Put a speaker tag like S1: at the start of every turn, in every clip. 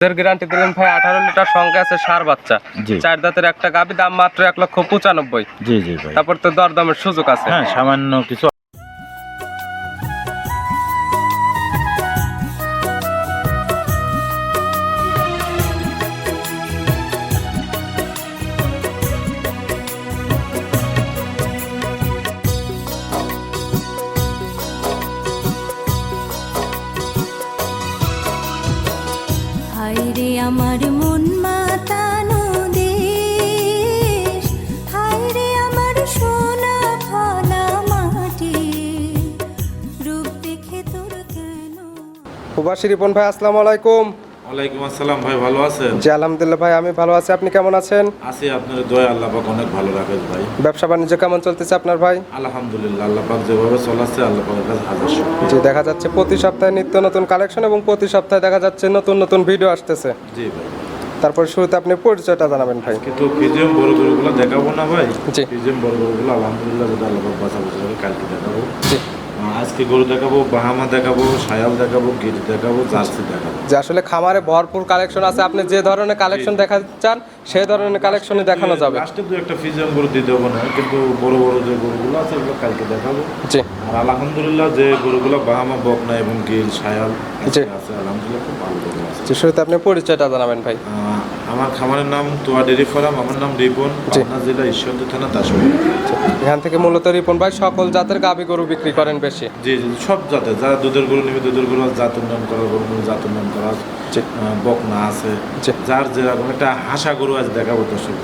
S1: Guarantee দিলেন ভাই আঠারো লিটার সঙ্গে আছে সার বাচ্চা। চার দাঁতের একটা গাবি দাম মাত্র এক লক্ষ পঁচানব্বই।
S2: জি জি
S1: তারপর তো দরদামের সুযোগ আছে।
S2: হ্যাঁ সামান্য কিছু
S1: প্রবাসী রিপন ভাই আসসালামু আলাইকুম।
S3: ওয়ালাইকুম আসসালাম ভাই ভালো আছেন?
S1: জি আলহামদুলিল্লাহ ভাই আমি ভালো আছি। আপনি কেমন আছেন?
S3: আছি আপনার দয়া আল্লাহ পাক অনেক ভালো রাখে ভাই।
S1: ব্যবসা বাণিজ্য কেমন চলতেছে আপনার ভাই?
S3: আলহামদুলিল্লাহ আল্লাহ পাক যেভাবে চলাচ্ছে আল্লাহ পাকের কাছে হাজার।
S1: জি দেখা যাচ্ছে প্রতি সপ্তাহে নিত্য নতুন কালেকশন এবং প্রতি সপ্তাহে দেখা যাচ্ছে নতুন নতুন ভিডিও আসতেছে।
S3: জি ভাই।
S1: তারপর শুরুতে আপনি পরিচয়টা জানাবেন ভাই।
S3: কিন্তু ফিজিএম বড় গরুগুলো দেখাবো না ভাই।
S1: জি।
S3: ফিজিএম বড় গরুগুলো আলহামদুলিল্লাহ যদি আল্লাহ পাক বাঁচা কালকে দেখাবো।
S1: জি।
S3: আজকে গরু দেখাবো বাহামা দেখাবো সায়াল দেখাবো গির দেখাবো জার্সি দেখাবো।
S1: যে আসলে খামারে ভরপুর কালেকশন আছে আপনি যে ধরনের কালেকশন দেখা চান সেই ধরনের কালেকশনই দেখানো যাবে।
S3: আজকে দু একটা ফিজিএম গরু দিতে হবে না কিন্তু বড় বড় যে গরুগুলো আছে ওগুলো কালকে দেখাবো।
S1: জি।
S3: আর আলহামদুলিল্লাহ যে গরুগুলো বাহামা বকনা এবং গিল সায়াল আছে আলহামদুলিল্লাহ খুব ভালো গরু আছে।
S1: শুরুতে আপনি পরিচয়টা জানাবেন ভাই।
S3: আমার খামারের নাম তোয়া ডেরি ফার্ম আমার নাম রিপন। পাবনা জেলা ঈশ্বরদী থানা দাসপুর
S1: এখান থেকে মূলত রিপন ভাই সকল জাতের গাবি গরু বিক্রি করেন বেশি?
S3: জি জি সব জাতের যারা দুধের গরু নিবে দুধের গরু আছে, জাত উন্নয়ন করার গরু নিবে জাত উন্নয়ন করা
S1: জি।
S3: বকনা আছে। যার যেরকম একটা হাসা গরু আছে দেখাবো দর্শক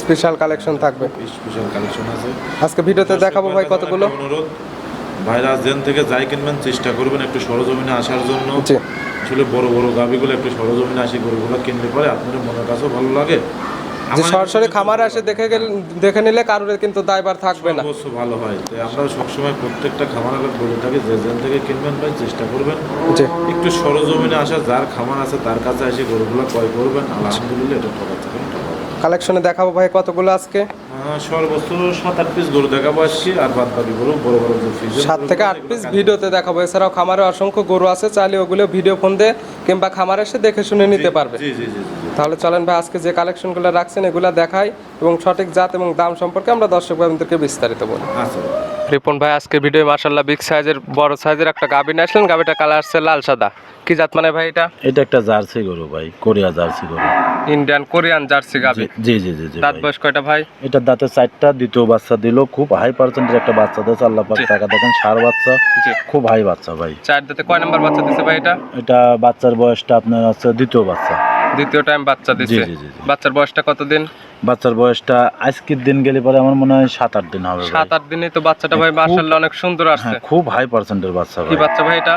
S1: স্পেশাল কালেকশন থাকবে।
S3: স্পেশাল কালেকশন আছে।
S1: আজকে ভিডিওতে দেখাবো ভাই কতগুলো?
S3: অনুরোধ ভাইরা জেন থেকে যাই কিনবেন চেষ্টা করবেন একটু সরজমিনে আসার জন্য। আসলে বড় বড় গাভিগুলো একটু সরজমিনে আসি গরুগুলো কিনতে পারে আপনাদের মনের কাছেও ভালো লাগে।
S1: যে সরাসরি খামারে আসে দেখে গেলে দেখে নিলে কারোর কিন্তু দায়বার থাকবে না।
S3: অবশ্য ভালো হয়। তাই আমরা সবসময় প্রত্যেকটা খামার বলে থাকি যে যেন থেকে কিনবেন ভাই চেষ্টা করবেন। একটু সরজমিনে আসা যার খামার আছে তার কাছে এসে গরুগুলো ক্রয় করবেন। আলহামদুলিল্লাহ এটা ঠকা থেকে।
S1: কালেকশনে দেখাবো ভাই কতগুলো আজকে?
S3: সর্বোচ্চ সাত আট পিস গরু দেখাবো আজকে আর বাদ বাকি গরু বড় বড়
S1: সাত থেকে আট পিস ভিডিওতে দেখাবো। এছাড়াও খামারে অসংখ্য গরু আছে চাইলে ওগুলো ভিডিও ফোন দিয়ে কিংবা খামারে এসে দেখে শুনে নিতে পারবে। তাহলে চলেন ভাই আজকে যে কালেকশনগুলো রাখছেন এগুলো দেখাই এবং সঠিক জাত এবং দাম সম্পর্কে আমরা দর্শক ভাইদেরকে বিস্তারিত বলি।
S3: আচ্ছা।
S1: রিপন ভাই আজকে ভিডিও মার্শাল্লাহ বিগ সাইজের বড় সাইজের একটা গাবি নিয়ে আসলেন। গাবিটা কালার আসছে লাল সাদা। কি জাত মানে ভাই এটা?
S2: এটা একটা জার্সি গরু ভাই কোরিয়া জার্সি গরু।
S1: ইন্ডিয়ান কোরিয়ান জার্সি গাবি
S2: জি জি জি জি
S1: দাঁত বয়স কয়টা ভাই?
S2: এটা দাঁতে চারটা দ্বিতীয় বাচ্চা দিল। খুব হাই পার্সেন্টের একটা বাচ্চা দিয়েছে। আল্লাহ পাক টাকা দেখেন সার বাচ্চা।
S1: জি।
S2: খুব হাই বাচ্চা ভাই।
S1: চার দাঁতে কয় নাম্বার বাচ্চা দিছে ভাই এটা?
S2: এটা বাচ্চার বয়সটা আপনার হচ্ছে দ্বিতীয় বাচ্চা।
S1: দ্বিতীয় টাইম বাচ্চা
S2: জি।
S1: বাচ্চার বয়সটা কতদিন?
S2: বাচ্চার বয়সটা আজকের দিন গেলে পরে আমার মনে হয় সাত আট দিন হবে
S1: সাত আট দিনে তো বাচ্চাটা ভাই
S2: খুব-
S1: মার্শাল্লাহ অনেক সুন্দর আসছে।
S2: হ্যাঁ খুব হাই পার্সেন্টের বাচ্চা
S1: কি বাচ্চা ভাই এটা?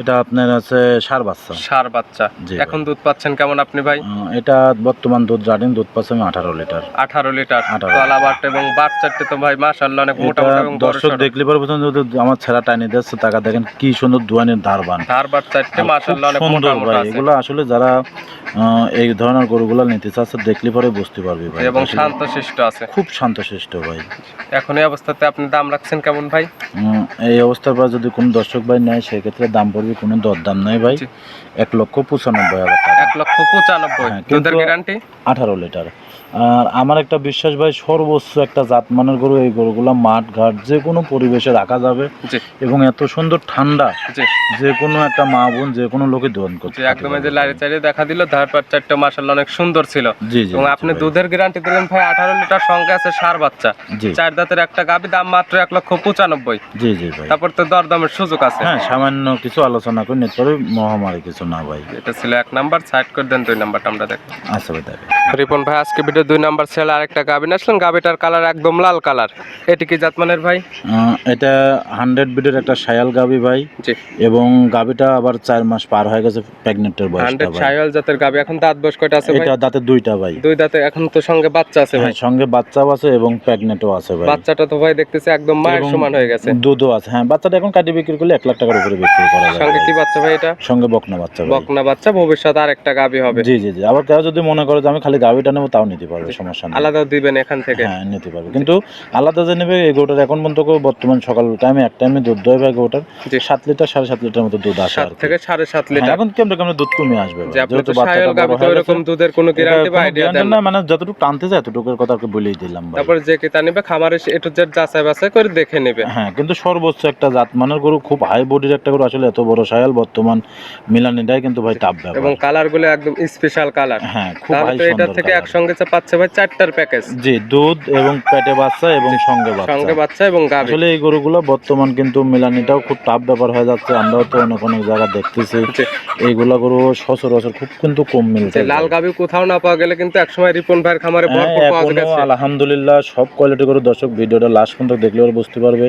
S2: এটা আপনার হচ্ছে সার বাচ্চা।
S1: সার বাচ্চা। এখন দুধ পাচ্ছেন কেমন আপনি ভাই?
S2: এটা বর্তমান দুধ রানিং দুধ পাচ্ছে আমি আঠারো লিটার।
S1: আঠারো লিটার।
S2: 18
S1: কলা বাট এবং বাচ্চাটি তো ভাই মার্শাল্লাহ অনেক মোটা মোটা এবং
S2: দর্শক দেখলে পরে পর্যন্ত আমার ছেঁড়া টাইনি দিচ্ছে টাকা দেখেন কি সুন্দর দুয়ানের ধারবান
S1: ধার বাচ্চাটি
S2: খুব
S1: অনেক মোটা মোটা
S2: এগুলো আসলে যারা এই ধরনের গরুগুলো নিতে চাচ্ছে দেখলে পরে বুঝতে পারবি ভাই।
S1: এবং শান্ত শিষ্ট আছে।
S2: খুব শান্তশিষ্ট ভাই।
S1: এখন এই অবস্থাতে আপনি দাম রাখছেন কেমন ভাই?
S2: এই অবস্থার পর যদি কোনো দর্শক ভাই নেয় সেক্ষেত্রে দাম পড়বে কোনো দরদাম নাই ভাই। এক লক্ষ পঁচানব্বই হাজার টাকা।
S1: এক লক্ষ পঁচানব্বই।
S2: হ্যাঁ,
S1: দুধের গ্যারান্টি
S2: আঠারো লিটার। আর আমার একটা বিশ্বাস ভাই সর্বোচ্চ একটা জাতমানের গরু এই গরুগুলো মাঠ ঘাট যে কোনো পরিবেশে রাখা যাবে এবং এত সুন্দর ঠান্ডা যে কোনো একটা মা বোন যে কোনো লোকে দোয়ান করতে
S1: জি একদম এই যে লাইরে চাইরে দেখা দিল ধার বাচ্চাটা মার্শাল্লাহ অনেক সুন্দর ছিল।
S2: জি জি
S1: এবং আপনি দুধের গ্যারান্টি দিলেন ভাই আঠারো লিটার সঙ্গে আছে সার বাচ্চা।
S2: জি।
S1: চার দাঁতের একটা গাবি দাম মাত্র এক লক্ষ পঁচানব্বই।
S2: জি জি ভাই।
S1: তারপর তো দরদামের সুযোগ আছে।
S2: হ্যাঁ সামান্য কিছু আলোচনা করে নিতে পারবে মহামারী কিছু না ভাই।
S1: এটা ছিল এক নাম্বার সাইড করে দেন দুই নাম্বারটা আমরা দেখো
S2: আচ্ছা ভাই
S1: রিপন ভাই আজকে ভিডিও দুই নাম্বার ছেলে আরেকটা গাবি নিয়ে আসলেন গাবিটার কালার একদম লাল কালার এটি কি জাতমানের ভাই?
S2: এটা হান্ড্রেড বিডের একটা সায়াল গাবি ভাই। এবং গাবিটা আবার চার মাস পার হয়ে গেছে প্রেগনেন্টের বয়সটা
S1: হান্ড্রেড
S2: ভাই।
S1: জাতের গাবি এখন দাঁত বয়স কয়টা আছে
S2: এটা দাঁতে দুইটা ভাই।
S1: দুই দাঁতে এখন তো সঙ্গে বাচ্চা আছে ভাই।
S2: হ্যাঁ সঙ্গে বাচ্চাও আছে এবং প্রেগনেন্টও আছে ভাই।
S1: বাচ্চাটা তো ভাই দেখতেছি একদম মায়ের সমান হয়ে গেছে।
S2: দুধও আছে। হ্যাঁ বাচ্চাটা এখন কাটি বিক্রি করলে এক লাখ টাকার উপরে বিক্রি করা যায়
S1: সঙ্গে কি বাচ্চা ভাই এটা?
S2: সঙ্গে বকনা বাচ্চা
S1: বকনা বাচ্চা ভবিষ্যতে আর একটা গাবি হবে।
S2: জি জি জি। আবার কেউ যদি মনে করে যে আমি খালি গাবিটা নেব তাও নিতে পারবে সমস্যা নেই।
S1: আলাদাও দিবেন এখান থেকে।
S2: হ্যাঁ নিতে পারবে। কিন্তু আলাদা যে নেবে এই গরুটার এখন পর্যন্ত বর্তমান সকাল টাইমে এক টাইমে দুধ ভাই গরুটার।
S1: জি।
S2: সাত লিটার সাড়ে সাত লিটার মতো দুধ আসে
S1: সাত থেকে সাড়ে সাত
S2: হ্যাঁ,
S1: লিটার।
S2: এখন কেমন কেমন দুধ কমে আসবে।
S1: যে
S2: যেহেতু
S1: এরকম দুধের কোনো
S2: এটা
S1: গ্যারান্টি বা আইডিয়া দেন
S2: না,
S1: না
S2: মানে যতটুকু টানতে যায় কথা বলেই দিলাম
S1: তারপর যে কেতা নিবে খামারে একটু জেড যাচাই বাছাই করে দেখে নেবে।
S2: হ্যাঁ কিন্তু সর্বোচ্চ একটা জাত মানের গরু খুব হাই বডির একটা গরু আসলে এত বড় সায়াল বর্তমান মিলানিটাই কিন্তু ভাই টাপ
S1: এবং কালারগুলো একদম স্পেশাল কালার
S2: হ্যাঁ খুব
S1: এটা থেকে একসঙ্গে যে পাচ্ছে ভাই চারটার প্যাকেজ
S2: জি দুধ এবং পেটে বাচ্চা এবং সঙ্গে বাচ্চা।
S1: সঙ্গে বাচ্চা এবং
S2: আসলে এই গরুগুলো বর্তমান কিন্তু মিলানিটাও খুব টাফ ব্যাপার হয়ে যাচ্ছে। আমরাও তো অনেক অনেক জায়গা দেখতেছি। এইগুলা গরু সচরাচর খুব কিন্তু কম মিলতে
S1: যে লাল কোথাও না পাওয়া গেলে কিন্তু একসময় রিপন ভাইয়ের খামারে
S2: হ্যাঁ,
S1: ভরপুর পাওয়া গেছে।
S2: আলহামদুলিল্লাহ সব কোয়ালিটি গরু। দর্শক ভিডিওটা লাস্ট পর্যন্ত দেখলে ওরা বুঝতে পারবে।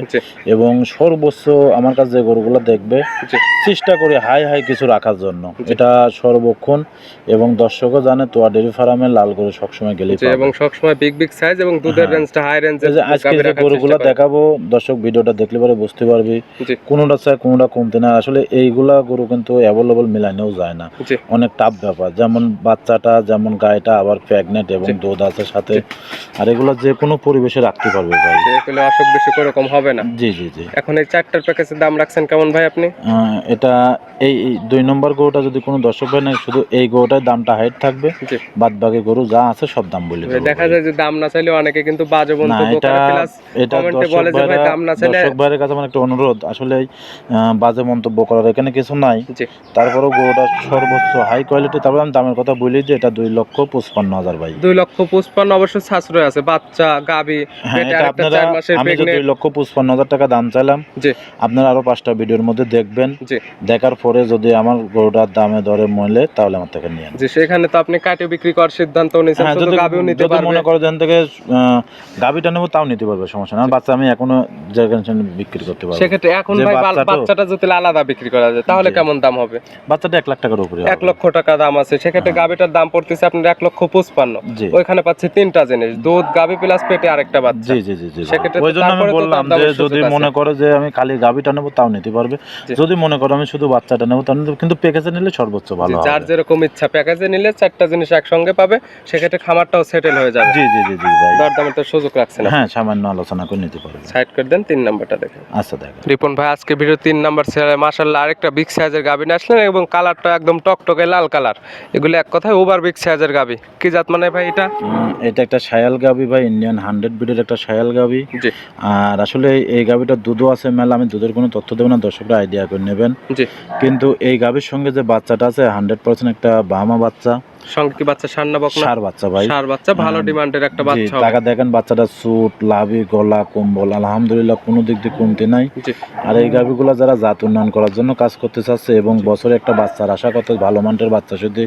S2: এবং সর্বোচ্চ আমার কাছে যে গরুগুলো দেখবে চেষ্টা করি হাই হাই কিছু রাখার জন্য। এটা সর্বক্ষণ। এবং দর্শকও জানে তোয়া ডেরি ফার্মে লাল গরু সবসময় গেলেই
S1: যে এবং সবসময় বিগ বিগ সাইজ এবং দুধের। রেঞ্জটা হাই
S2: যে আজকে যে গরুগুলো দেখাবো দর্শক ভিডিওটা দেখলে পরে বুঝতে পারবি। কোনোটা কোনোটা কমতে না। আসলে এইগুলা গরু কিন্তু অ্যাভেলেবল মিলানেও যায় না। অনেক টাফ ব্যাপার। যেমন বাচ্চাটা যেমন গায়েটা আবার প্রেগনেন্ট এবং দুধ আছে সাথে। আর এগুলো যে কোনো পরিবেশে রাখতে পারবে ভাই।
S1: এগুলো অসুখ বিসুখ ওরকম হবে না।
S2: জি জি জি।
S1: এখন এই চারটার প্যাকেজের দাম রাখছেন কেমন ভাই আপনি?
S2: এটা এই দুই নম্বর গরুটা যদি কোনো দর্শক ভাই না শুধু এই গরুটার দামটা হাইট থাকবে। বাদ বাকি গরু যা আছে সব দাম বলে
S1: দেখা যায় যে দাম না চাইলে অনেকে কিন্তু বাজে
S2: না
S1: মন্তব্য করে প্লাস কমেন্টে বলে যে ভাই দাম না চাইলে
S2: দর্শক ভাইয়ের কাছে আমার একটা অনুরোধ। আসলে বাজে মন্তব্য করার এখানে কিছু নাই। তারপরেও গরুটা সর্বোচ্চ হাই কোয়ালিটি তারপরে আমি দামের কথা বলি যে এটা দুই লক্ষ পঁচপান্ন হাজার ভাই।
S1: দুই লক্ষ পঁচপান্ন অবশ্য সাশ্রয় আছে বাচ্চা গাবি
S2: হ্যাঁ আপনারা আমি যে দুই লক্ষ পঁচপান্ন হাজার টাকা দাম চাইলাম আপনারা আরও পাঁচটা ভিডিওর মধ্যে দেখবেন। দেখার পরে যদি আমার গরুটার দামে দরে মইলে তাহলে আমার থেকে নিয়ে
S1: যে সেখানে তো আপনি কাটে বিক্রি করার সিদ্ধান্ত নিয়েছেন
S2: হ্যাঁ
S1: গাবিও নিতে
S2: যদি
S1: পারবে।
S2: মনে করো যেন থেকে নেব তাও নিতে পারবে সমস্যা না। বাচ্চা আমি এখনও বিক্রি করতে পারব।
S1: সেক্ষেত্রে এখন ভাই বাচ্চাটা যদি আলাদা বিক্রি করা যায় তাহলে কেমন দাম হবে?
S2: বাচ্চাটা এক লাখ টাকার উপরে
S1: এক লক্ষ টাকা দাম আছে। সেক্ষেত্রে
S2: হ্যাঁ।
S1: গাবিটার দাম পড়তেছে আপনার এক লক্ষ পঁচপান্ন। ওইখানে পাচ্ছে তিনটা জিনিস দুধ গাবি প্লাস পেটে আরেকটা বাচ্চা।
S2: জি জি জি জি
S1: সেক্ষেত্রে
S2: ওই জন্য আমি বললাম যে যদি মনে করো যে আমি খালি গাভীটা নেব তাও নিতে পারবে। যদি মনে করো আমি শুধু বাচ্চাটা নেব পারবে। কিন্তু প্যাকেজে নিলে সর্বোচ্চ ভালো
S1: যার যেরকম ইচ্ছা প্যাকেজে নিলে চারটা জিনিস একসঙ্গে পাবে। সেক্ষেত্রে খামারটাও সেটেল হয়ে যাবে।
S2: জি জি জি জি ভাই।
S1: দরদামের তো সুযোগ রাখছে
S2: হ্যাঁ সামান্য আলোচনা করে নিতে পারবে
S1: সাইড করে দেন তিন নাম্বারটা দেখেন।
S2: আচ্ছা দেখেন।
S1: রিপন ভাই আজকে ভিডিও তিন নাম্বার ছেলে মাসাল্লাহ আরেকটা বিগ সাইজের গাবি নিয়ে আসলেন এবং কালারটা একদম টকটকে লাল কালার এগুলো এক কথায় ওভার বিগ সাইজের গাবি। কি জাত মানে ভাই এটা?
S2: এটা একটা সায়াল গাবি ভাই ইন্ডিয়ান হান্ড্রেড বিডের একটা সায়াল গাবি।
S1: জি।
S2: আর আসলে এই গাবিটার দুধও আছে মেলা আমি দুধের কোনো তথ্য দেবো না দর্শকরা আইডিয়া করে নেবেন।
S1: জি।
S2: কিন্তু এই গাবির সঙ্গে যে বাচ্চাটা আছে হান্ড্রেড পার্সেন্ট একটা বামা বাচ্চা।
S1: সঙ্গে কি বাচ্চা সার না বকনা?
S2: সার বাচ্চা ভাই।
S1: সার বাচ্চা ভালো ডিমান্ডের একটা বাচ্চা
S2: টাকা দেখেন বাচ্চাটা স্যুট লাভি গলা কম্বল আলহামদুলিল্লাহ কোনো দিক দিয়ে কমতি নাই। আর এই গাভিগুলো যারা জাত উন্নয়ন করার জন্য কাজ করতে চাচ্ছে এবং বছরে একটা বাচ্চার আশা করতে ভালো মানের বাচ্চা যদি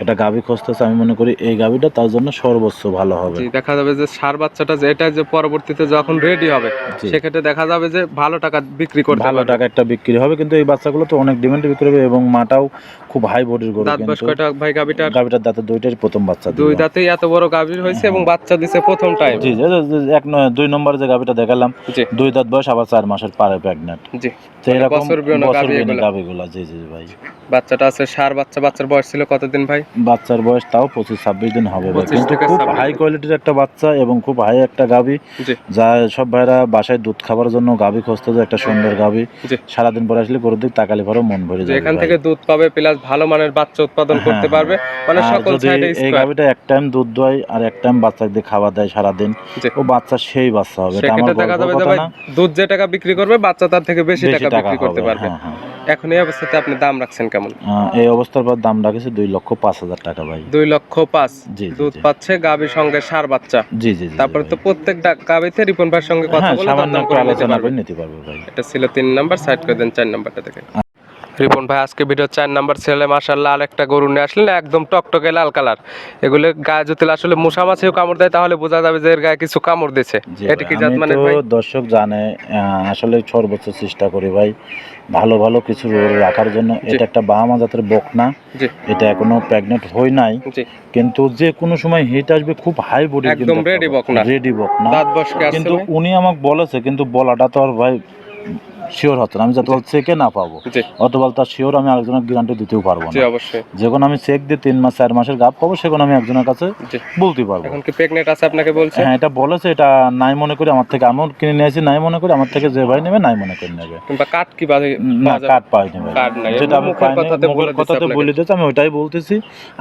S2: একটা গাভি খুঁজতেছে আমি মনে করি এই গাভিটা তার জন্য সর্বোচ্চ ভালো হবে।
S1: দেখা যাবে যে সার বাচ্চাটা যে এটা যে পরবর্তীতে যখন রেডি হবে সেক্ষেত্রে দেখা যাবে যে ভালো টাকা বিক্রি করতে
S2: ভালো টাকা একটা বিক্রি হবে কিন্তু এই বাচ্চাগুলো তো অনেক ডিমান্ডে বিক্রি হবে এবং মাটাও খুব হাই বডির গরু
S1: দাঁত বয়স
S2: কিন্তু
S1: কয়টা ভাই গাবিটার
S2: দাঁতে দুইটাই প্রথম বাচ্চা
S1: দুই দাঁতেই এত বড় গাভীর হয়েছে এবং বাচ্চা দিছে প্রথম টাইম
S2: জি এক দুই নম্বর যে গাভিটা দেখালাম দুই দাঁত বয়স আবার চার মাসের পারে প্রেগনেন্ট
S1: জি।
S2: তো এরকম
S1: বছর বিয়ানো
S2: বছর
S1: গাভী
S2: বিয়ানো
S1: এগুলা।
S2: জি জি ভাই।
S1: বাচ্চাটা আছে সার বাচ্চা বাচ্চার বয়স ছিল কতদিন ভাই?
S2: বাচ্চার বয়স তাও পঁচিশ ছাব্বিশ দিন হবে কিন্তু খুব হাই কোয়ালিটির একটা বাচ্চা এবং খুব হাই একটা গাভি। যা সব ভাইরা বাসায় দুধ খাবার জন্য গাভি খুঁজতে যায় একটা সুন্দর গাভি। সারাদিন পরে আসলে গরুর দিক তাকালি পরেও মন ভরে যায়
S1: এখান থেকে দুধ পাবে প্লাস ভালো মানের বাচ্চা উৎপাদন করতে
S2: হ্যাঁ,
S1: পারবে। মানে সকল
S2: যদি
S1: সাইডে
S2: এই এক টাইম দুধ দোয় আর এক টাইম বাচ্চাকে দিয়ে খাবার। ও বাচ্চা সেই বাচ্চা হবে এটা আমার
S1: দেখা যাবে
S2: গল্পের
S1: যে
S2: কথা
S1: ভাই দুধ যে টাকা বিক্রি করবে বাচ্চা তার থেকে বেশি টাকা বিক্রি করতে পারবে।
S2: হ্যাঁ, হ্যাঁ।
S1: এখন এই অবস্থাতে আপনি দাম রাখছেন কেমন?
S2: এই অবস্থার পর দাম রাখেছে দুই লক্ষ পাঁচ হাজার টাকা ভাই।
S1: দুই লক্ষ পাঁচ। দুধ পাচ্ছে গাভীর সঙ্গে সার বাচ্চা।
S2: জি জি
S1: তারপরে তো। প্রত্যেক গাভীতে রিপন ভাইয়ের সঙ্গে কথা
S2: হ্যাঁ
S1: বলে করে নিতে
S2: আলোচনা
S1: পারবে
S2: ভাই।
S1: এটা ছিল তিন নাম্বার সাইড করে দেন চার নাম্বারটা দেখে। রিপন ভাই আজকে ভিডিও চার নাম্বার ছেলে মাসাল্লাহ আর একটা গরু নিয়ে আসলেন একদম টকটকে লাল কালার। এগুলো গায়ে যদি আসলে মশা মাছিও কামড় দেয় তাহলে বোঝা যাবে যে এর গায়ে কিছু কামড় দিছে। এটা কি জাত মানে ভাই?
S2: দর্শক জানে আসলে সর্বোচ্চ চেষ্টা করি ভাই ভালো ভালো কিছু রাখার জন্য। এটা একটা বাহামা জাতের বকনা
S1: জি।
S2: এটা এখনও প্রেগনেন্ট হই নাই। কিন্তু যে কোনো সময় হিট আসবে খুব হাই বডি
S1: একদম বকনা।
S2: রেডি বকনা।
S1: দাঁত বসকে আসছে
S2: কিন্তু উনি আমাকে বলেছে কিন্তু বলাটা তো আর ভাই শিওর না আমি যতবার চেকে না পাবো অতবার তার শিওর আমি আরেকজনের গ্যারান্টি দিতেও পারব
S1: জি
S2: না।
S1: অবশ্যই।
S2: যখন আমি চেক দিয়ে তিন মাস চার মাসের গাপ পাবো সেখন আমি একজনের কাছে বলতে পারব।
S1: এখন কি প্রেগনেন্ট আছে আপনাকে বলছে?
S2: হ্যাঁ এটা বলেছে এটা নাই মনে করি আমার থেকে আমিও কিনে নিয়েছি নাই মনে করি আমার থেকে যে ভাই নেবে নাই মনে করে নেবে।
S1: কিংবা কি বাজে
S2: না কার্ড
S1: নাই,
S2: যেটা আমি
S1: কথাতে বলে
S2: কথাতে আমি ওইটাই বলতেছি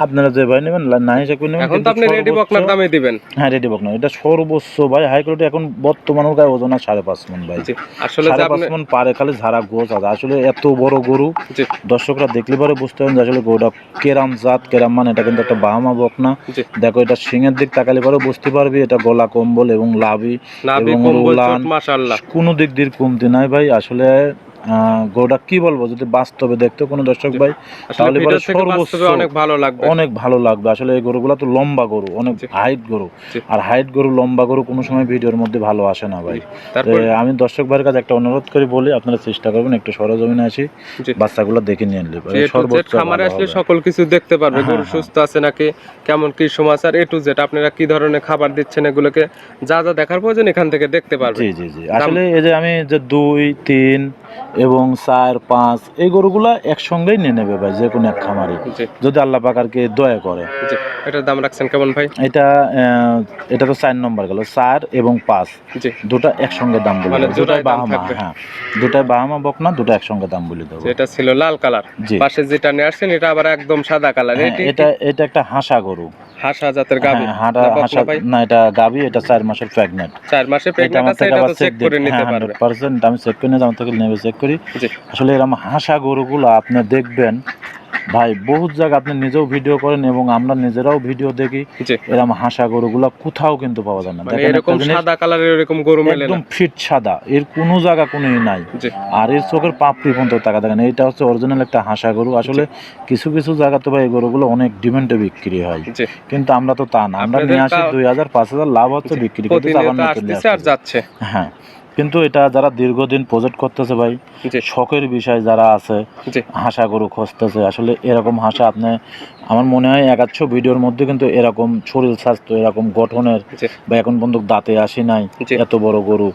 S2: আপনারা যে ভাই নেবেন নাই হিসাবে নেবেন
S1: এখন তো আপনি রেডি বকনার দামে দিবেন।
S2: হ্যাঁ রেডি বক এটা সর্বোচ্চ ভাই হাই কোয়ালিটি এখন বর্তমানের গায়ে ওজন আছে সাড়ে পাঁচ মন ভাই।
S1: আসলে
S2: সাড়ে পাঁচ মন পারে খালি ঝাড়া গোছ আছে। আসলে এত বড় গরু দর্শকরা দেখলে পরে বুঝতে পারেন যে আসলে গরুটা কেরাম জাত কেরাম মানে এটা কিন্তু একটা বাহামা বক না দেখো এটা সিংয়ের দিক তাকালে পরে বুঝতে পারবি এটা গলা কম্বল এবং লাভি এবং কোনো দিক দিয়ে কমতি নাই ভাই আসলে গরুটা কি বলব যদি বাস্তবে দেখতো কোনো দর্শক ভাই তাহলে পরে সর্বোচ্চ
S1: অনেক ভালো লাগবে।
S2: অনেক ভালো লাগবে। আসলে এই গরুগুলা তো লম্বা গরু অনেক হাইট গরু। আর হাইট গরু লম্বা গরু কোনো সময় ভিডিওর মধ্যে ভালো আসে না ভাই। আমি দর্শক ভাইয়ের কাছে একটা অনুরোধ করে বলি আপনারা চেষ্টা করবেন একটু সরজমিনে আসি বাচ্চাগুলো দেখে নিয়ে
S1: টু জেড খামারে আসলে সকল কিছু দেখতে পারবে।
S2: হ্যাঁ,
S1: গরু
S2: হ্যাঁ।
S1: সুস্থ আছে নাকি? কেমন কি সমাচার এ টু জেড আপনারা কি ধরনের খাবার দিচ্ছেন এগুলোকে? যা যা দেখার প্রয়োজন এখান থেকে দেখতে পারবে।
S2: জি জি জি। আসলে এই যে আমি যে দুই তিন এবং চার পাঁচ এই গরুগুলা একসঙ্গেই নিয়ে নেবে ভাই যে কোনো এক খামারে। যদি আল্লাহ পাক আর দয়া করে।
S1: এটার দাম রাখছেন কেমন ভাই?
S2: এটা এটা তো চার নম্বর গেল চার এবং পাঁচ। দুটা একসঙ্গে দাম বলে
S1: মানে দুটাই
S2: বাহামা হ্যাঁ। দুটাই বাহামা বক না দুটা একসঙ্গে দাম বলে দেবো।
S1: যেটা ছিল লাল কালার। পাশে যেটা নিয়ে আসছেন এটা আবার একদম সাদা কালার।
S2: হ্যাঁ,
S1: এটা
S2: এটা একটা হাসা গরু।
S1: হাসা জাতের গাবি।
S2: হ্যাঁ, হাঁটা হাসা না এটা গাবি এটা চার মাসের প্রেগনেন্ট
S1: চার মাসে
S2: এটা
S1: প্রেগনেন্ট
S2: আমার
S1: আছে এটা তো চেক করে নিতে পারবে।
S2: হান্ড্রেড পার্সেন্ট আমি চেক করে নিয়ে আমার থেকে নেবে চেক করি। আসলে এরকম হাসা গরুগুলো আপনি দেখবেন ভাই বহুত জায়গা আপনি নিজেও ভিডিও করেন এবং আমরা নিজেরাও ভিডিও দেখি। এরকম হাসা গরুগুলো কোথাও কিন্তু পাওয়া যায় না।
S1: মানে
S2: দেখেন
S1: এরকম সাদা কালারের এরকম গরু মেলে
S2: একদম ফিট সাদা এর কোনো জায়গা কোনো নাই। আর এর চোখের পাপড়ি পর্যন্ত টাকা দেখেন এটা হচ্ছে অরিজিনাল একটা হাসা গরু। আসলে কিছু কিছু জায়গাতে ভাই এই গরুগুলো অনেক ডিমান্ডে বিক্রি হয়। কিন্তু আমরা তো তা না আমরা নিয়ে আসি দুই হাজার পাঁচ হাজার লাভ হচ্ছে বিক্রি করতে হ্যাঁ। কিন্তু এটা যারা দীর্ঘদিন প্রজেক্ট করতেছে ভাই শখের বিষয় যারা আছে হাসা গরু খুঁজতেছে আসলে এরকম হাসা আপনি আমার মনে হয় একাচ্ছ ভিডিওর মধ্যে কিন্তু এরকম শরীর স্বাস্থ্য এরকম গঠনের বা এখন পর্যন্ত দাঁতে আসি নাই। এত বড় গরু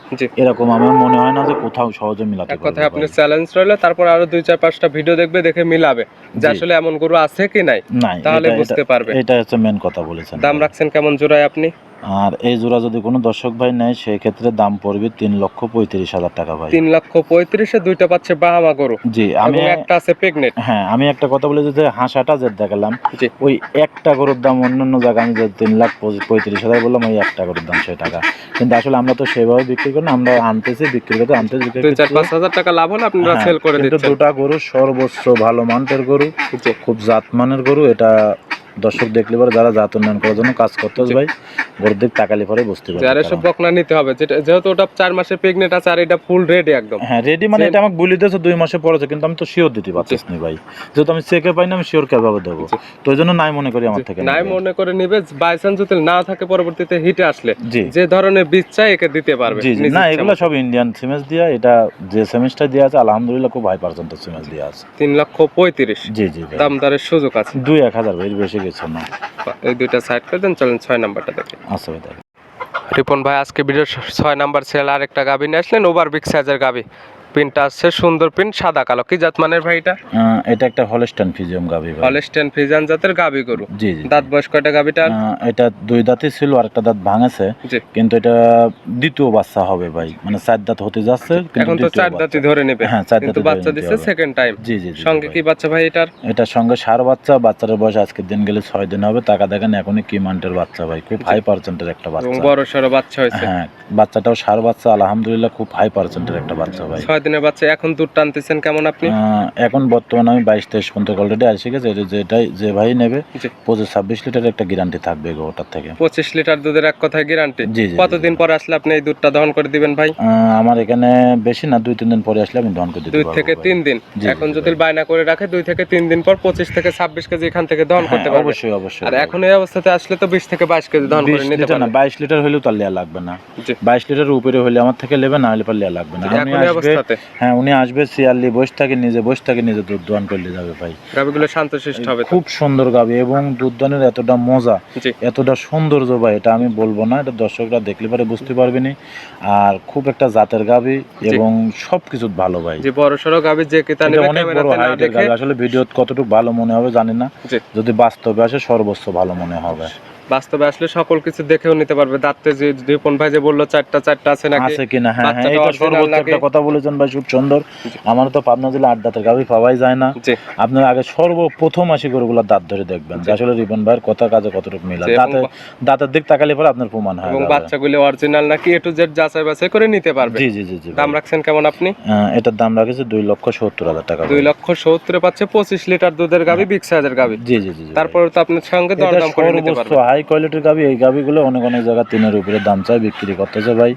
S2: এরকম আমার মনে হয় না যে কোথাও সহজে মিলাতে পারবে
S1: আপনি চ্যালেঞ্জ রইল তারপর আরও দুই চার পাঁচটা ভিডিও দেখবে দেখে মিলাবে যে আসলে এমন গরু আছে কি নাই তাহলে বুঝতে পারবে।
S2: এটা হচ্ছে মেন কথা বলেছেন
S1: দাম রাখছেন কেমন জোড়ায় আপনি?
S2: আর এই জোড়া যদি কোনো দর্শক ভাই নেয় সেই ক্ষেত্রে দাম পড়বে তিন লক্ষ পঁয়ত্রিশ হাজার টাকা ভাই।
S1: তিন লক্ষ পঁয়ত্রিশে দুইটা পাচ্ছে বাহামা গরু।
S2: জি আমি
S1: একটা আছে প্রেগনেন্ট
S2: হ্যাঁ আমি একটা কথা বলে যে হাসাটা যে দেখালাম ওই একটা গরুর দাম অন্যান্য জায়গায় আমি যে তিন লাখ পঁয়ত্রিশ হাজার বললাম ওই একটা গরুর দাম সেই টাকা। কিন্তু আসলে আমরা তো সেভাবে বিক্রি করি না আমরা আনতেছি বিক্রি করতে আনতেছি বিক্রি
S1: চার পাঁচ হাজার টাকা লাভ হলে আপনারা
S2: হ্যাঁ,
S1: সেল করে দিচ্ছেন।
S2: দুটা গরু সর্বোচ্চ ভালো মানের গরু খুব জাত মানের গরু এটা দর্শক দেখলে পরে যারা জাত উন্নয়ন করার জন্য কাজ করতে হবে ভাই গরুর দিক তাকালে পরে বুঝতে
S1: আর
S2: পারবে
S1: এসব
S2: তারা।
S1: বকনা নিতে হবে যেহেতু ওটা চার মাসে প্রেগনেন্ট আছে আর এটা ফুল রেডি একদম।
S2: হ্যাঁ রেডি মানে এটা আমাকে বলে দিয়েছে দুই মাসে পড়েছে কিন্তু আমি তো শিওর দিতে পারছিস না ভাই। যেহেতু আমি চেকে পাই না আমি শিওর কীভাবে দেবো? তো ওই জন্য নাই মনে করি আমার থেকে
S1: নাই মনে করে নিবে বাই চান্স যদি না থাকে পরবর্তীতে হিটে আসলে যে ধরনের বীজ চাই একে দিতে পারবে
S2: জি না এগুলো সব ইন্ডিয়ান সিমেন্স দিয়া এটা যে সেমেন্সটা দেওয়া আছে আলহামদুলিল্লাহ খুব হাই পার্সেন্টেজ সিমেন্স দেওয়া আছে।
S1: তিন লক্ষ পঁয়ত্রিশ।
S2: জি জি
S1: দাম দরের সুযোগ আছে।
S2: দুই এক হাজার ভাই বেশি কিছু
S1: এই দুইটা সাইড করে দেন চলেন ছয় নাম্বারটা দেখে।
S2: আচ্ছা ভাই।
S1: রিপন ভাই আজকে ভিডিও ছয় নাম্বার সেল আর একটা গাবি নিয়ে আসলেন ওভার বিগ সাইজের গাবি। প্রিন্টটা আসছে সুন্দর প্রিন্ট সাদা কালো। কি জাত মানের ভাই এটা?
S2: এটা একটা হলস্টান ফিজিয়াম গাভি ভাই।
S1: হলস্টেন ফ্রিজান জাতের গাবি গরু।
S2: জি জি
S1: দাঁত বয়স কয়টা গাবিটার
S2: আহ, এটা দুই দাঁতই ছিল আর একটা দাঁত ভাঙেছে। কিন্তু এটা দ্বিতীয় বাচ্চা হবে ভাই। মানে চার দাঁত হতে যাচ্ছে
S1: এখন তো চার দাঁতই ধরে নেবে।
S2: হ্যাঁ, চার ধরে
S1: বাচ্চা
S2: হবে।
S1: সেকেন্ড টাইম
S2: জি জি জি
S1: সঙ্গে কি বাচ্চা ভাই এটার?
S2: এটার সঙ্গে সার বাচ্চা বাচ্চার বয়স আজকের দিন গেলে ছয় দিন হবে। টাকা দেখেন এখনই কি মান্টের বাচ্চা ভাই। খুব হাই পার্সেন্টের একটা বাচ্চা।
S1: বড় সড়ো বাচ্চা হয়েছে।
S2: হ্যাঁ বাচ্চাটাও সার বাচ্চা আলহামদুলিল্লাহ খুব হাই পার্সেন্টের একটা বাচ্চা ভাই।
S1: ছয় দিনের বাচ্চা এখন দুধ টানতেছেন কেমন আপনি?
S2: এখন বর্তমানে আমি বাইশ তেইশ পর্যন্ত অলরেডি আসি গেছে যেটাই যে ভাই নেবে পঁচিশ ছাব্বিশ লিটারের একটা গ্যারান্টি থাকবে ওটার থেকে।
S1: পঁচিশ লিটার দুধের এক কথায় গ্যারান্টি কতদিন পরে আসলে আপনি এই দুধটা দহন করে দিবেন ভাই?
S2: আমার এখানে বেশি না দুই তিন দিন পরে আসলে আমি দহন করে দিতে
S1: দুই থেকে তিন দিন? এখন যদি বায়না করে রাখে দুই থেকে তিন দিন পর পঁচিশ থেকে ছাব্বিশ কেজি এখান থেকে দহন
S2: হ্যাঁ,
S1: করতে পারবে।
S2: অবশ্যই অবশ্যই
S1: আর এখন এই অবস্থাতে আসলে তো বিশ থেকে বাইশ কেজি দহন করে নিতে
S2: লিটার না
S1: পারবে।
S2: বাইশ লিটার হলেও তার লেয়া লাগবে না। বাইশ লিটার উপরে হলে আমার থেকে নেবে না হলে পর লেয়া লাগবে না। আমি আসবে
S1: সাথে?
S2: হ্যাঁ উনি আসবে বসে থাকে নিজে বসে থাকে নিজে দুধ দোয়ান করলে যাবে ভাই।
S1: গাবিগুলো শান্তশিষ্ট হবে
S2: খুব সুন্দর গাবি এবং দুধ দানের এতটা মজা এতটা সৌন্দর্য ভাই এটা আমি বলব না এটা দর্শকরা দেখলে পরে বুঝতে পারবেনি আর খুব একটা জাতের গাবি এবং সব কিছু ভালো ভাই।
S1: যে বড় সড়ো গাবি যে কিতা নেবে
S2: অনেক বড় হাইটের গাবি আসলে ভিডিও কতটুকু ভালো মনে হবে জানি না। যদি বাস্তবে আসে সর্বোচ্চ ভালো মনে হবে।
S1: বাস্তবে আসলে সকল কিছু দেখেও নিতে পারবে। দাঁতে যে রিপন ভাই যে বলল চারটা চারটা আছে নাকি?
S2: আছে কিনা? হ্যাঁ হ্যাঁ এটা সর্বোচ্চ একটা কথা বলেছেন ভাই খুব সুন্দর আমার তো পাবনা জেলা আট দাঁতের গাবি পাওয়াই যায় না। আপনার আগে সর্বপ্রথম আসি গরুগুলো দাঁত ধরে দেখবেন যে আসলে রিপন ভাইয়ের কথা কাজে কতটুকু মিলা দাঁতে দাঁতের দিক তাকালে পরে আপনার প্রমাণ হয়
S1: এবং বাচ্চাগুলো অরিজিনাল নাকি এ টু জেড যাচাই বাছাই করে নিতে পারবে।
S2: জি জি জি জি
S1: দাম রাখছেন কেমন আপনি?
S2: এটার দাম রাখেছে দুই লক্ষ সত্তর হাজার টাকা
S1: দুই। লক্ষ সত্তরে পাচ্ছে পঁচিশ লিটার দুধের গাবি বিগ সাইজের গাবি
S2: জি জি জি জি
S1: তারপরে তো আপনার সঙ্গে দরদাম করে নিতে পারবে
S2: হাই কোয়ালিটির গাবি এই গাবিগুলো অনেক অনেক জায়গা তিনের উপরে দাম চাই বিক্রি করতেছে ভাই।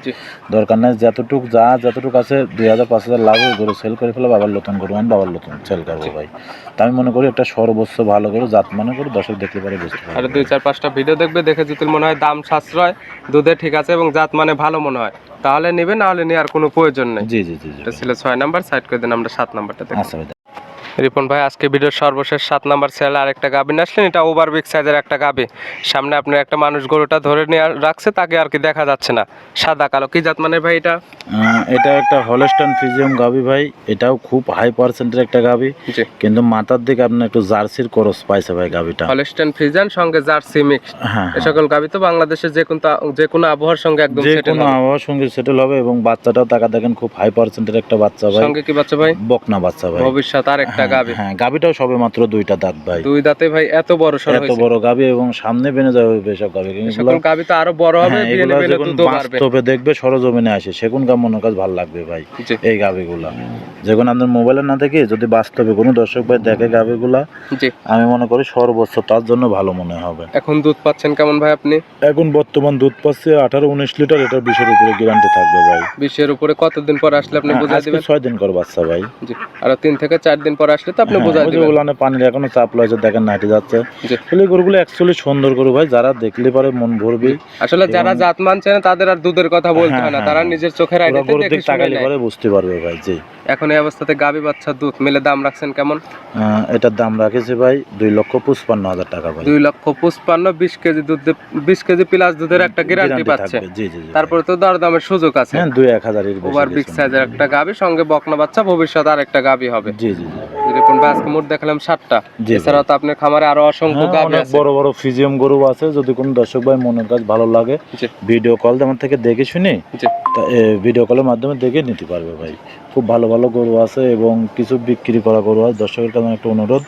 S2: দরকার নাই যতটুক যা যতটুক আছে দুই হাজার পাঁচ হাজার লাভ গরু সেল করে ফেলে বাবার নতুন গরু আন বাবার নতুন সেল করব ভাই। তা আমি মনে করি একটা সর্বোচ্চ ভালো গরু জাত মনে করি দর্শক দেখতে পারে বুঝতে
S1: আর
S2: পারে
S1: দুই চার পাঁচটা ভিডিও দেখবে দেখে যদি মনে হয় দাম সাশ্রয় দুধে ঠিক আছে এবং জাত মানে ভালো মনে হয় তাহলে নেবে না হলে নেওয়ার কোনো প্রয়োজন নেই।
S2: জি জি জি
S1: এটা ছিল ছয় নাম্বার সাইড করে দিন আমরা সাত নাম্বারটা
S2: আচ্ছা
S1: রিপন ভাই আজকে ভিডিওর সর্বশেষ সাত নাম্বার সেল আর একটা গাবি নিয়ে আসলেন। এটা ওভার বিগ সাইজের একটা গাবি। সামনে আপনার একটা মানুষ গরুটা ধরে নিয়ে রাখছে তাকে আর কি দেখা যাচ্ছে না। সাদা কালো কি জাত মানে ভাই এটা?
S2: এটা একটা হলস্টান ফিজিয়াম গাবি ভাই। এটাও খুব হাই পার্সেন্টের একটা গাবি। কিন্তু মাথার দিকে আপনার একটু জার্সির করস পাইছে ভাই গাবিটা।
S1: হলস্টেন ফ্রিজান সঙ্গে জার্সি মিক্স
S2: হ্যাঁ
S1: এ সকল গাবি তো বাংলাদেশের যে কোনো যে কোনো আবহাওয়ার সঙ্গে একদম
S2: যে কোনো আবহাওয়ার সঙ্গে সেটেল হবে এবং বাচ্চাটাও টাকা দেখেন খুব হাই পার্সেন্টের একটা বাচ্চা ভাই।
S1: সঙ্গে কি বাচ্চা ভাই?
S2: বকনা বাচ্চা ভাই।
S1: ভবিষ্যৎ আর একটা
S2: হ্যাঁ,
S1: গাবি
S2: হ্যাঁ গাবিটাও সবে মাত্র দুইটা দাঁত ভাই।
S1: দুই দাঁতে ভাই এত বড় সর
S2: এত বড় গাবি এবং সামনে বেনে যাবে গাবি
S1: সকল গাবি তো আরও বড় হবে
S2: হ্যাঁ,
S1: নেবে
S2: যখন
S1: বাড়বে।
S2: বাস্তবে দেখবে সরজমিনে আসে। সেগুন গা মনে কাজ ভালো লাগবে ভাই এই গাবিগুলা আপনার মোবাইলে না দেখে যদি বাস্তবে কোনো দর্শক ভাই দেখে গাবিগুলা আমি মনে করি সর্বোচ্চ তার জন্য ভালো মনে হবে।
S1: এখন দুধ পাচ্ছেন কেমন ভাই আপনি?
S2: এখন বর্তমান দুধ পাচ্ছে আঠারো উনিশ লিটার এটার বিশের উপরে গ্যারান্টি থাকবে ভাই।
S1: বিশের উপরে কতদিন পর আসলে আপনি
S2: হ্যাঁ,
S1: বুঝাই দিবেন?
S2: ছয় দিন কর বাচ্চা ভাই।
S1: আর তিন থেকে চার দিন পর আসলে তো আপনি
S2: হ্যাঁ,
S1: বুঝাই
S2: ওই যে পানির এখনও চাপ দেখেন নাইটে যাচ্ছে। আসলে গরুগুলো অ্যাকচুয়ালি সুন্দর গরু ভাই যারা দেখলে পারে মন ভরবে।
S1: আসলে যারা জাত মানছে না তাদের আর দুধের কথা বলতে
S2: হ্যাঁ,
S1: হয় না
S2: হ্যাঁ,
S1: তারা
S2: হ্যাঁ।
S1: নিজের চোখের আইডিতে দেখে
S2: তাকালে পরে বুঝতে পারবে ভাই জি।
S1: এখন এই অবস্থাতে গাবি বাচ্চা দুধ মিলে দাম রাখছেন কেমন?
S2: এটার দাম রাখেছি ভাই দুই লক্ষ পঁচপান্ন হাজার টাকা ভাই
S1: দুই লক্ষ পঁচপান্ন বিশ কেজি দুধ বিশ কেজি প্লাস দুধের একটা গ্যারান্টি পাচ্ছে। তারপরে তো দরদামের সুযোগ আছে।
S2: হ্যাঁ দুই এক হাজারের
S1: ওভার বিগ সাইজের একটা গাবি সঙ্গে বকনা বাচ্চা ভবিষ্যৎ আর একটা গাবি হবে
S2: জি জি। জি
S1: আজকে মোট দেখালাম সাতটা
S2: জি
S1: তো আপনার খামারে আরও অসংখ্য
S2: হ্যাঁ,
S1: গাবি
S2: অনেক বড় বড় ফিজিয়াম গরু আছে যদি কোনো দর্শক ভাই মনের কাজ ভালো লাগে ভিডিও কল আমার থেকে দেখে শুনে ভিডিও কলের মাধ্যমে দেখে নিতে পারবে ভাই। খুব ভালো ভালো গরু আছে এবং কিছু বিক্রি করা গরু আছে। দর্শকের কাছে একটা অনুরোধ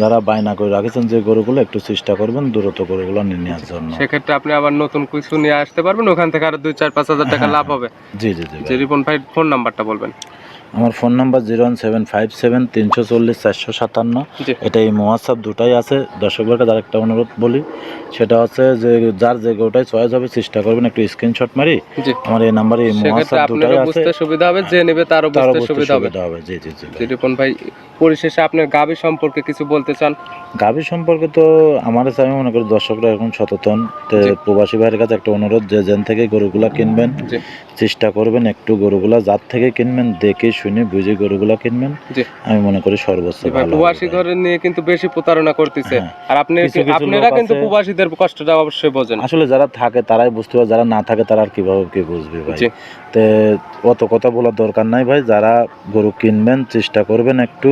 S2: যারা বায়না করে রাখেছেন যে গরুগুলো একটু চেষ্টা করবেন দূরত্ব গরুগুলো নিয়ে নেওয়ার জন্য।
S1: সেক্ষেত্রে আপনি আবার নতুন কিছু নিয়ে আসতে পারবেন ওখান থেকে আরও দুই চার পাঁচ হাজার টাকা লাভ হবে।
S2: জি জি জি।
S1: রিপন ভাই ফোন নাম্বারটা বলবেন।
S2: আমার phone number zero one seven five seven তিনশো চল্লিশ চারশো সাতান্ন। এটা এই মহাসাব দুটাই আছে। দর্শকদের কাছে আরেকটা অনুরোধ বলি সেটা হচ্ছে যে যার যে গরুটাই চয়েস হবে চেষ্টা করবেন একটু স্ক্রিনশট মারি। আমার এই নাম্বারে এই দুটাই আছে।
S1: সুবিধা হবে যে নেবে তারও
S2: তারও
S1: বুঝতে সুবিধা হবে।
S2: জি জি জি।
S1: রিপন ভাই পরিশেষে আপনার গাবি সম্পর্কে কিছু বলতে চান?
S2: গাভী সম্পর্কে তো আমার কাছে আমি মনে করি দর্শকরা এখন সচেতন। তো প্রবাসী ভাইয়ের কাছে একটা অনুরোধ যে যেন থেকে গরুগুলা কিনবেন চেষ্টা করবেন একটু গরুগুলা যার থেকে কিনবেন দেখে শুনে বুঝে গরুগুলা কিনবেন। আমি মনে করি সর্বোচ্চ
S1: প্রবাসী নিয়ে কিন্তু বেশি প্রতারণা করতেছে।
S2: হ্যাঁ।
S1: আর আপনি আপনারা কিন্তু প্রবাসীদের কষ্টটা অবশ্যই বোঝেন।
S2: আসলে যারা থাকে তারাই বুঝতে পারে যারা না থাকে তারা আর কীভাবে কি বুঝবে ভাই। তে অত কথা বলার দরকার নাই ভাই যারা গরু কিনবেন চেষ্টা করবেন একটু।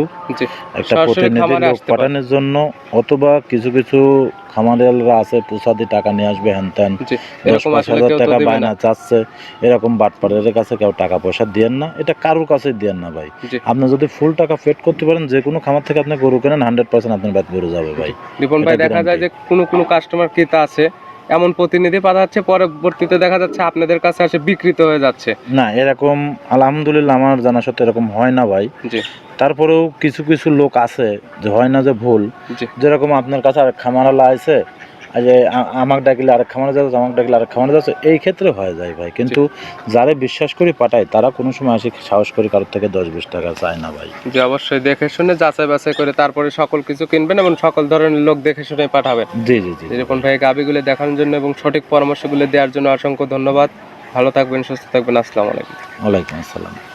S2: একটা প্রতিনিধি লোক পাঠানোর জন্য অথবা কিছু কিছু খামারিয়ালরা আছে প্রসাদি টাকা নিয়ে আসবে হ্যান ত্যান দশ পাঁচ হাজার টাকা বায়না চাচ্ছে এরকম বাটপাড়ের কাছে কেউ টাকা পয়সা দিয়েন না। এটা কারোর কাছে দিয়েন না ভাই। আপনি যদি ফুল টাকা ফেট করতে পারেন যে কোনো খামার থেকে আপনি গরু কেনেন হান্ড্রেড পার্সেন্ট আপনার বাদ গরু যাবে ভাই।
S1: রিপন ভাই দেখা যায় যে কোনো কোনো কাস্টমার ক্রেতা আছে এমন প্রতিনিধি পাঠাচ্ছে পরবর্তীতে দেখা যাচ্ছে আপনাদের কাছে আসে বিকৃত হয়ে যাচ্ছে।
S2: না এরকম আলহামদুলিল্লাহ আমার জানা সত্ত্বে এরকম হয় না ভাই।
S1: জি।
S2: তারপরেও কিছু কিছু লোক আছে যে হয় না যে ভুল যেরকম আপনার কাছে আর খামারালা আছে যে আমাকে ডাকলে আরেক খামারে যাচ্ছে আমাকে ডাকলে আরেক খামারে যাচ্ছে এই ক্ষেত্রে হয়ে যায় ভাই। কিন্তু যারা বিশ্বাস করি পাঠায় তারা কোনো সময় আসে সাহস করে কারোর থেকে দশ বিশ টাকা চায় না ভাই।
S1: যে অবশ্যই। দেখে শুনে যাচাই বাছাই করে তারপরে সকল কিছু কিনবেন এবং সকল ধরনের লোক দেখে শুনে পাঠাবেন।
S2: জি জি জি।
S1: এরকম ভাই গাবিগুলো দেখানোর জন্য এবং সঠিক পরামর্শগুলো দেওয়ার জন্য অসংখ্য ধন্যবাদ। ভালো থাকবেন সুস্থ থাকবেন। আসসালামু আলাইকুম।
S2: ওয়ালাইকুম আসসালাম।